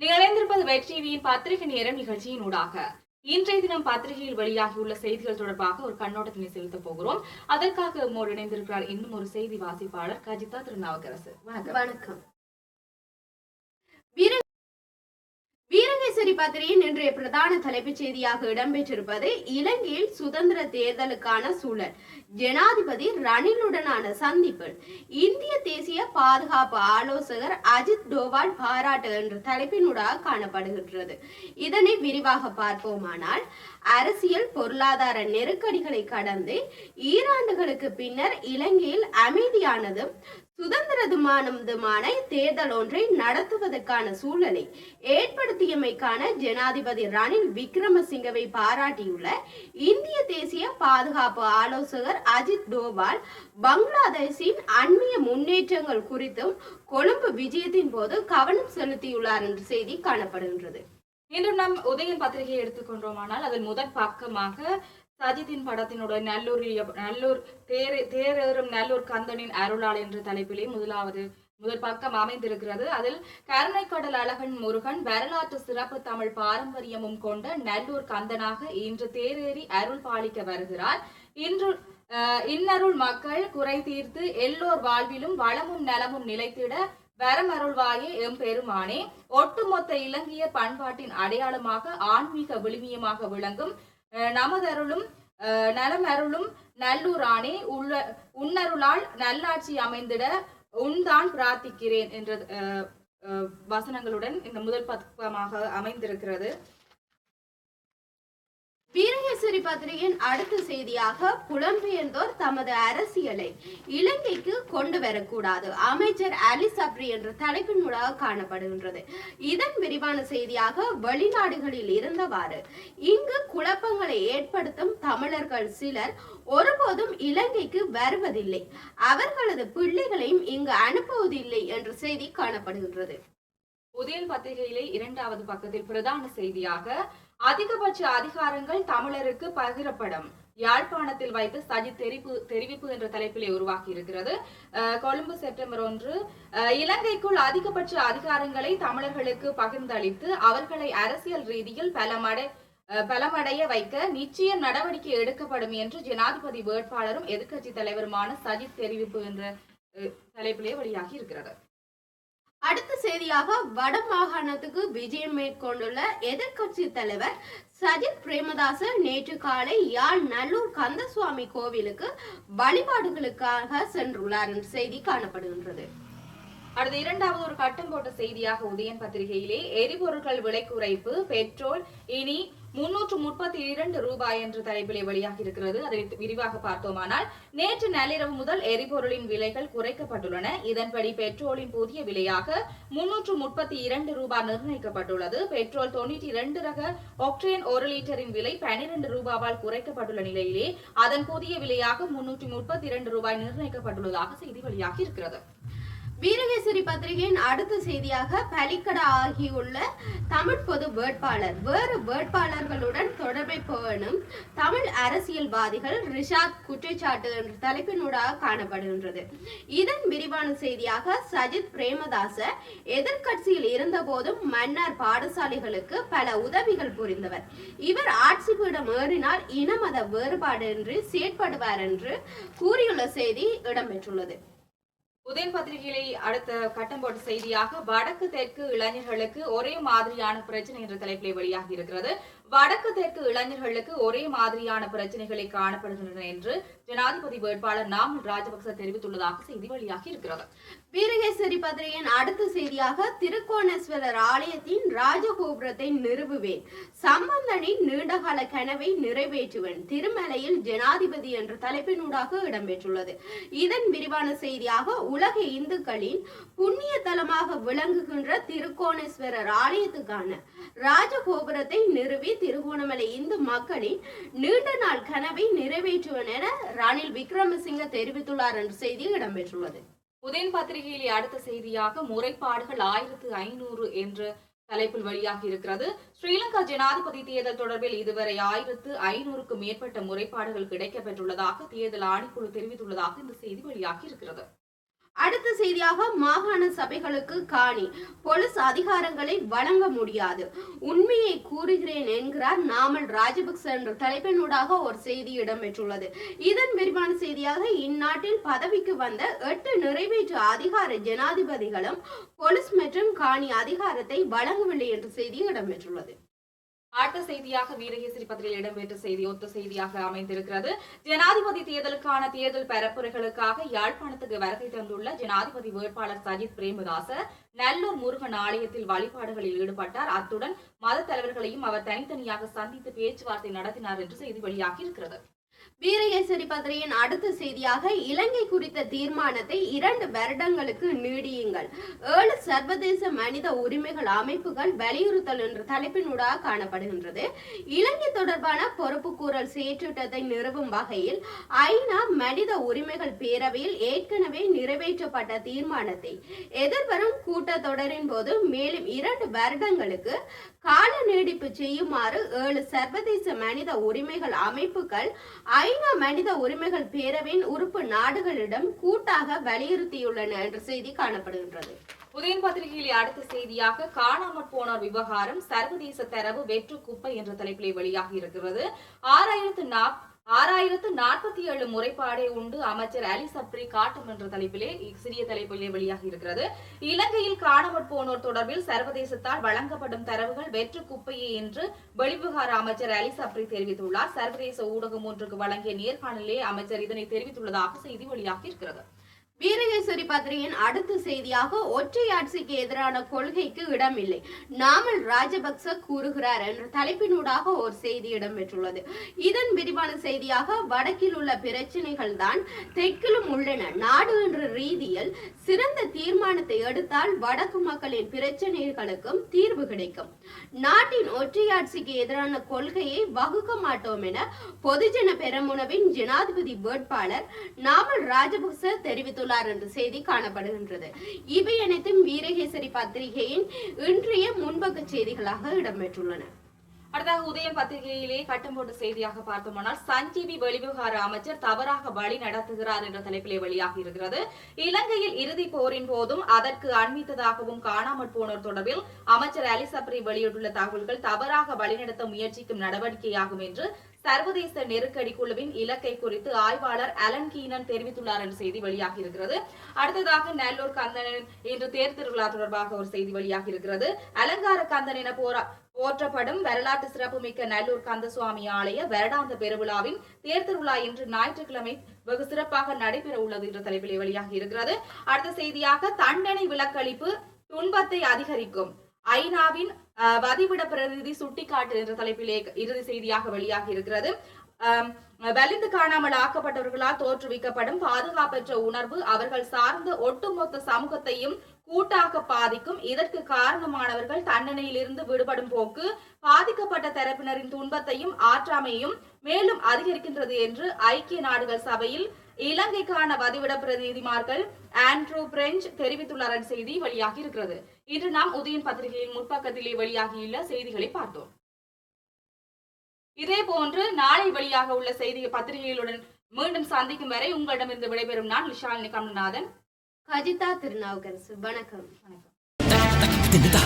வணக்கம் நீங்கள் இணைந்திருப்பது வெற்றி டிவியின் பத்திரிகை நேரம் நிகழ்ச்சியின் ஊடாக. இன்றைய தினம் பத்திரிகையில் வெளியாகியுள்ள செய்திகள் தொடர்பாக ஒரு கண்ணோட்டத்தினை செலுத்தப் போகிறோம். அதற்காக நம்மோடு இணைந்திருக்கிறார் இன்னும் ஒரு செய்தி வாசிப்பாளர் கஜிதா திருநாவுக்கரசு. வணக்கம். வணக்கம். வீர வீரகேசரி பத்திரிகையின் இன்றைய பிரதான தலைப்புச் செய்தியாக இடம்பெற்றிருப்பது இலங்கையில் சுதந்திர தேர்தலுக்கான சூழல். ஜனாதிபதி ரணிலுடனான சந்திப்பு. இந்திய தேசிய பாதுகாப்பு ஆலோசகர் அஜித் டோவால் பாராட்டு என்ற தலைப்பினூடாக காணப்படுகின்றது. இதனை விரிவாக பார்ப்போமானால் அரசியல் பொருளாதார நெருக்கடிகளை கடந்து ஈராண்டுகளுக்கு பின்னர் இலங்கையில் அமைதியானதும் சுதந்திரதுமானதுமான தேர்தல் ஒன்றை நடத்துவதற்கான சூழலை ஏற்படுத்தியமைக்கான ஜனாதிபதி ரணில் விக்ரமசிங்கவை பாராட்டியுள்ள இந்திய தேசிய பாதுகாப்பு ஆலோசகர் அஜித் டோவால் பங்களாதேஷின் அண்மைய முன்னேற்றங்கள் குறித்தும் கொழும்பு விஜயத்தின் போது கவனம் செலுத்தியுள்ளார் என்ற செய்தி காணப்படுகின்றது. இன்று நாம் உதயன் பத்திரிகையை எடுத்துக்கொண்டோமானால் அதில் முதற் பக்கமாக சஜித்தின் படத்தினுடைய நல்லூர் நல்லூர் தேர் தேரேறும் நல்லூர் கந்தனின் அருளாள் என்ற தலைப்பிலே முதலாவது முதல் பக்கம் அமைந்திருக்கிறது. அதில் கருணைக்கடல் அழகன் முருகன் வரலாற்று சிறப்பு தமிழ் பாரம்பரியமும் கொண்ட நல்லூர் கந்தனாக இன்று தேரேறி அருள் பாலிக்க வருகிறார். இன்று இன்னருள் மக்கள் குறை தீர்த்து எல்லோர் வாழ்விலும் வளமும் நலமும் நிலைத்திட வரமருள்வாயே எம்பெருமானே. ஒட்டுமொத்த இலங்கைய பண்பாட்டின் அடையாளமாக ஆன்மீக விழுமியமாக விளங்கும் நமதருளும் அஹ், நலமருளும் நல்லூரானே உள்ள உன்னருளால் நல்லாட்சி அமைந்திட உன்தான் பிரார்த்திக்கிறேன் என்ற அஹ், அஹ், வசனங்களுடன் இந்த முதல் பக்கமாக அமைந்திருக்கிறது. தினசரி பத்திரிகையின் அடுத்த செய்தியாக புலம்பெயர்ந்தோர் தமது அரசியலை இலங்கைக்கு கொண்டு வரக்கூடாது. அமைச்சர் அலி சப்ரி என்ற தலைப்பின் தலைப்பினூடாக காணப்படுகின்றது. இதன் விரிவான செய்தியாக வெளிநாடுகளில் இருந்தவாறு இங்கு குழப்பங்களை ஏற்படுத்தும் தமிழர்கள் சிலர் ஒருபோதும் இலங்கைக்கு வருவதில்லை. அவர்களது பிள்ளைகளையும் இங்கு அனுப்புவதில்லை என்ற செய்தி காணப்படுகின்றது. உதயன் பத்திரிகையிலே இரண்டாவது பக்கத்தில் பிரதான செய்தியாக அதிகபட்ச அதிகாரங்கள் தமிழருக்கு பகிரப்படும். யாழ்ப்பாணத்தில் வைத்து சஜித் தெரிவிப்பு தெரிவிப்பு என்ற தலைப்பிலே உருவாக்கி இருக்கிறது கொழும்பு செப்டம்பர் ஒன்று. இலங்கைக்குள் அதிகபட்ச அதிகாரங்களை தமிழர்களுக்கு பகிர்ந்தளித்து அவர்களை அரசியல் ரீதியில் பல மடை பலமடைய வைக்க நிச்சயம் நடவடிக்கை எடுக்கப்படும் என்று ஜனாதிபதி வேட்பாளரும் எதிர்க்கட்சி தலைவருமான சஜித் தெரிவிப்பு என்ற தலைப்பிலே வெளியாகி இருக்கிறது அடுத்த செய்தியாக வட மாகாணத்துக்கு விஜயம் மேற்கொண்டுள்ள எதிர்க்கட்சி தலைவர் சஜித் பிரேமதாச நேற்று காலை யாழ் நல்லூர் கந்தசுவாமி கோவிலுக்கு வழிபாடுகளுக்காக சென்றுள்ளார் என்ற செய்தி காணப்படுகின்றது. அடுத்த இரண்டாவது ஒரு கட்டம் போட்ட செய்தியாக உதயன் பத்திரிகையிலே எரிபொருட்கள் விலை குறைப்பு பெட்ரோல் இனி முன்னூற்று முப்பத்தி இரண்டு ரூபாய் என்ற தலைப்பிலே வெளியாகி இருக்கிறது அதை விரிவாக பார்த்தோமானால் நேற்று நள்ளிரவு முதல் எரிபொருளின் விலைகள் குறைக்கப்பட்டுள்ளன. இதன்படி பெட்ரோலின் புதிய விலையாக முன்னூற்று முப்பத்தி இரண்டு ரூபாய் நிர்ணயிக்கப்பட்டுள்ளது. பெட்ரோல் தொண்ணூற்றி இரண்டு ரக ஒக்டேன் ஒரு லிட்டரின் விலை பனிரெண்டு ரூபாவால் குறைக்கப்பட்டுள்ள நிலையிலே அதன் புதிய விலையாக முன்னூற்றி முப்பத்தி இரண்டு ரூபாய் நிர்ணயிக்கப்பட்டுள்ளதாக செய்தி வெளியாகி இருக்கிறது வீரகேசரி பத்திரிகையின் அடுத்த செய்தியாக பலிக்கடா ஆகியுள்ள தமிழ் பொது வேட்பாளர் வேறு வேட்பாளர்களுடன் தொடர்பை பேணும் தமிழ் அரசியல்வாதிகள் ரிஷாத் குற்றச்சாட்டு என்ற தலைப்பினூடாக காணப்படுகின்றது. இதன் விரிவான செய்தியாக சஜித் பிரேமதாச எதிர்க்கட்சியில் இருந்தபோதும் மன்னர் பாடசாலைகளுக்கு பல உதவிகள் புரிந்தவர். இவர் ஆட்சி பீடம் ஏறினால் இனமத வேறுபாடு என்று செயற்படுவார் என்று கூறியுள்ள செய்தி இடம்பெற்றுள்ளது. உதயன் பத்திரிகைகளை அடுத்த கட்டம் போட்ட செய்தியாக வடக்கு தெற்கு இளைஞர்களுக்கு ஒரே மாதிரியான பிரச்சனை என்ற தலைப்பிலே வெளியாகி இருக்கிறது. வடக்கு தெற்கு இளைஞர்களுக்கு ஒரே மாதிரியான பிரச்சனைகளை காணப்படுகின்றன என்று ஜனாதிபதி வேட்பாளர் நாமல் ராஜபக்ச தெரிவித்துள்ளதாக செய்தி வெளியாகி இருக்கிறது. வீரகேசரி பத்திரிகையின் அடுத்த செய்தியாக திருக்கோணேஸ்வரர் ஆலயத்தின் ராஜகோபுரத்தை நிறுவுவேன். சம்பந்தனின் நீண்டகால கனவை நிறைவேற்றுவேன். திருமலையில் ஜனாதிபதி என்ற தலைப்பினூடாக இடம்பெற்றுள்ளது. இதன் விரிவான செய்தியாக உலக இந்துக்களின் புண்ணிய தலமாக விளங்குகின்ற திருக்கோணேஸ்வரர் ஆலயத்துக்கான ராஜகோபுரத்தை நிறுவி திருகோணமலை இந்து மக்களின் நீண்ட நாள் கனவை நிறைவேற்றுவேன் என ரணில் விக்ரமசிங்க தெரிவித்துள்ளார் என்ற செய்தி இடம்பெற்றுள்ளது. உதயன் பத்திரிகையிலே அடுத்த செய்தியாக முறைப்பாடுகள் ஆயிரத்து ஐநூறு என்ற தலைப்பில் வெளியாகி இருக்கிறது. ஸ்ரீலங்கா ஜனாதிபதி தேர்தல் தொடர்பில் இதுவரை ஆயிரத்து ஐநூறுக்கும் மேற்பட்ட முறைப்பாடுகள் கிடைக்கப்பெற்றுள்ளதாக தேர்தல் ஆணைக்குழு தெரிவித்துள்ளதாக இந்த செய்தி வெளியாகி இருக்கிறது. அடுத்த செய்தியாக மாகாண சபைகளுக்கு காணி. பொலிஸ் அதிகாரங்களை வழங்க முடியாது. உண்மையை கூறுகிறேன் என்கிறார் நாமல் ராஜபக்ச என்ற தலைப்பினூடாக ஒரு செய்தி இடம்பெற்றுள்ளது. இதன் விரிவான செய்தியாக இந்நாட்டில் பதவிக்கு வந்த எட்டு நிறைவேற்று அதிகார ஜனாதிபதிகளும் பொலிஸ் மற்றும் காணி அதிகாரத்தை வழங்கவில்லை என்ற செய்தி இடம்பெற்றுள்ளது. அடுத்த செய்தியாக வீரகேசரி பத்திரிகையில் இடம்பெற்ற செய்தி ஒத்த செய்தியாக அமைந்திருக்கிறது. ஜனாதிபதி தேர்தலுக்கான தேர்தல் பரப்புரைகளுக்காக யாழ்ப்பாணத்துக்கு வருகை தந்துள்ள ஜனாதிபதி வேட்பாளர் சஜித் பிரேமதாச நல்லூர் முருகன் ஆலயத்தில் வழிபாடுகளில் ஈடுபட்டார். அத்துடன் மத தலைவர்களையும் அவர் தனித்தனியாக சந்தித்து பேச்சுவார்த்தை நடத்தினார் என்று செய்தி வெளியாகி இருக்கிறது. வீரகேசரி பத்திரிகையின் அடுத்த செய்தியாக இலங்கை குறித்த தீர்மானத்தை இரண்டு வருடங்களுக்கு நீடியுங்கள். ஏழு சர்வதேச மனித உரிமைகள் அமைப்புகள் வலியுறுத்தல் என்ற தலைப்பினூடாக காணப்படுகின்றது. இலங்கை தொடர்பான பொறுப்புக்கூறல் செயற்றிட்டத்தை நிறுவும் வகையில் ஐநா மனித உரிமைகள் பேரவையில் ஏற்கனவே நிறைவேற்றப்பட்ட தீர்மானத்தை எதிர்வரும் கூட்டத்தொடரின் போது மேலும் இரண்டு வருடங்களுக்கு கால நீடிப்பு செய்யுமாறு ஏழு சர்வதேச மனித உரிமைகள் அமைப்புகள் ஐநா மனித உரிமைகள் பேரவையின் உறுப்பு நாடுகளிடம் கூட்டாக வலியுறுத்தியுள்ளன என்ற செய்தி காணப்படுகின்றது. உதயன் பத்திரிகையில் அடுத்த செய்தியாக காணாமற் போனோர் விவகாரம் சர்வதேச தரவு வெற்று குப்பை என்ற தலைப்பிலே வெளியாகி இருக்கிறது. ஆறாயிரத்து நாப் ஆறாயிரத்து நாற்பத்தி ஏழு முறைப்பாடே உண்டு. அமைச்சர் அலி சப்ரி காட்டும் என்ற தலைப்பிலே சிறிய தலைப்பிலே வெளியாகி இருக்கிறது. இலங்கையில் காணப்பட்டு போனோர் தொடர்பில் சர்வதேசத்தால் வழங்கப்படும் தரவுகள் வெற்று குப்பையே என்று வெளிவிவகார அமைச்சர் அலி சப்ரி தெரிவித்துள்ளார். சர்வதேச ஊடகம் ஒன்றுக்கு வழங்கிய நேர்காணலிலே அமைச்சர் இதனை தெரிவித்துள்ளதாக செய்தி வெளியாகி இருக்கிறது. வீரகேசரி பத்திரிகையின் அடுத்த செய்தியாக ஒற்றை ஆட்சிக்கு எதிரான கொள்கைக்கு இடமில்லை. நாமல் ராஜபக்ச கூறுகிறார் என்ற தலைப்பினூடாக ஒரு செய்தி இடம்பெற்றுள்ளது. இதன் விரிவான செய்தியாக வடக்கில் உள்ள பிரச்சனைகள் தான் தெற்கிலும் உள்ளன. நாடு என்ற ரீதியில் சிறந்த தீர்மானத்தை எடுத்தால் வடக்கு மக்களின் பிரச்சனைகளுக்கும் தீர்வு கிடைக்கும். நாட்டின் ஒற்றையாட்சிக்கு எதிரான கொள்கையை வகுக்க மாட்டோம் என பொதுஜன பெரமுனவின் ஜனாதிபதி வேட்பாளர் நாமல் ராஜபக்ச தெரிவித்துள்ளார். என்ற செய்தி காணப்படுகின்றது. இவை அனைத்தும் வீரகேசரி பத்திரிகையின் இன்றைய முன்பக்க செய்திகளாக இடம்பெற்றுள்ளன. அடுத்ததாக உதயம் பத்திரிகையிலே கட்டம் போட்ட செய்தியாக பார்த்தோமானால் சஞ்சீவி வெளிவிவகார அமைச்சர் தவறாக வழி நடத்துகிறார் என்ற தலைப்பிலே வெளியாகி இருக்கிறது. இலங்கையில் இறுதி போரின் போதும் அதற்கு அண்மித்ததாகவும் காணாமற் போனோர் தொடர்பில் அமைச்சர் அலி சப்ரி வெளியிட்டுள்ள தகவல்கள் தவறாக வழிநடத்த முயற்சிக்கும் நடவடிக்கையாகும் என்று சர்வதேச நெருக்கடி குழுவின் இலக்கை குறித்து ஆய்வாளர் அலன் கீனன் தெரிவித்துள்ளார் என்ற செய்தி வெளியாகி இருக்கிறது. அடுத்ததாக நல்லூர் கந்தனன் இன்று தேர் திருவிழா தொடர்பாக ஒரு செய்தி வெளியாகி இருக்கிறது. அலங்கார கந்தன் என போரா போற்றப்படும் வரலாற்று சிறப்புமிக்க நல்லூர் கந்தசுவாமி ஆலய வருடாந்த பெருவிழாவின் தேர்திருவிழா இன்று ஞாயிற்றுக்கிழமை வெகு சிறப்பாக நடைபெற உள்ளது என்ற தலைப்பிலே வெளியாகி இருக்கிறது. அடுத்த செய்தியாக தண்டனை விலக்களிப்பு துன்பத்தை அதிகரிக்கும். ஐநாவின் வதிவிட பிரதிநிதி சுட்டிக்காட்டு என்ற தலைப்பிலே இறுதி செய்தியாக வெளியாகி இருக்கிறது. வலிந்து காணாமல் ஆக்கப்பட்டவர்களால் தோற்றுவிக்கப்படும் பாதுகாப்பற்ற உணர்வு அவர்கள் சார்ந்த ஒட்டுமொத்த சமூகத்தையும் கூட்டாக பாதிக்கும். இதற்கு காரணமானவர்கள் தண்டனையிலிருந்து விடுபடும் போக்கு பாதிக்கப்பட்ட தரப்பினரின் துன்பத்தையும் ஆற்றாமையும் மேலும் அதிகரிக்கின்றது என்று ஐக்கிய நாடுகள் சபையில் இலங்கைக்கான வதிவிட பிரதிநிதிமார்கள் ஆண்ட்ரூ பிரெஞ்ச் தெரிவித்துள்ளார் செய்தி வெளியாகி இருக்கிறது. இன்று நாம் உதயன் பத்திரிகையின் முற்பக்கத்திலே வெளியாகியுள்ள செய்திகளை பார்த்தோம். இதே போன்று நாளை வெளியாக உள்ள செய்தி பத்திரிகைகளுடன் மீண்டும் சந்திக்கும் வரை உங்களிடமிருந்து விடைபெறும் நான் விஷாலினி கமல்நாதன். கஜிதா திருநாவுக்கரசு. வணக்கம். வணக்கம். தின்னுதா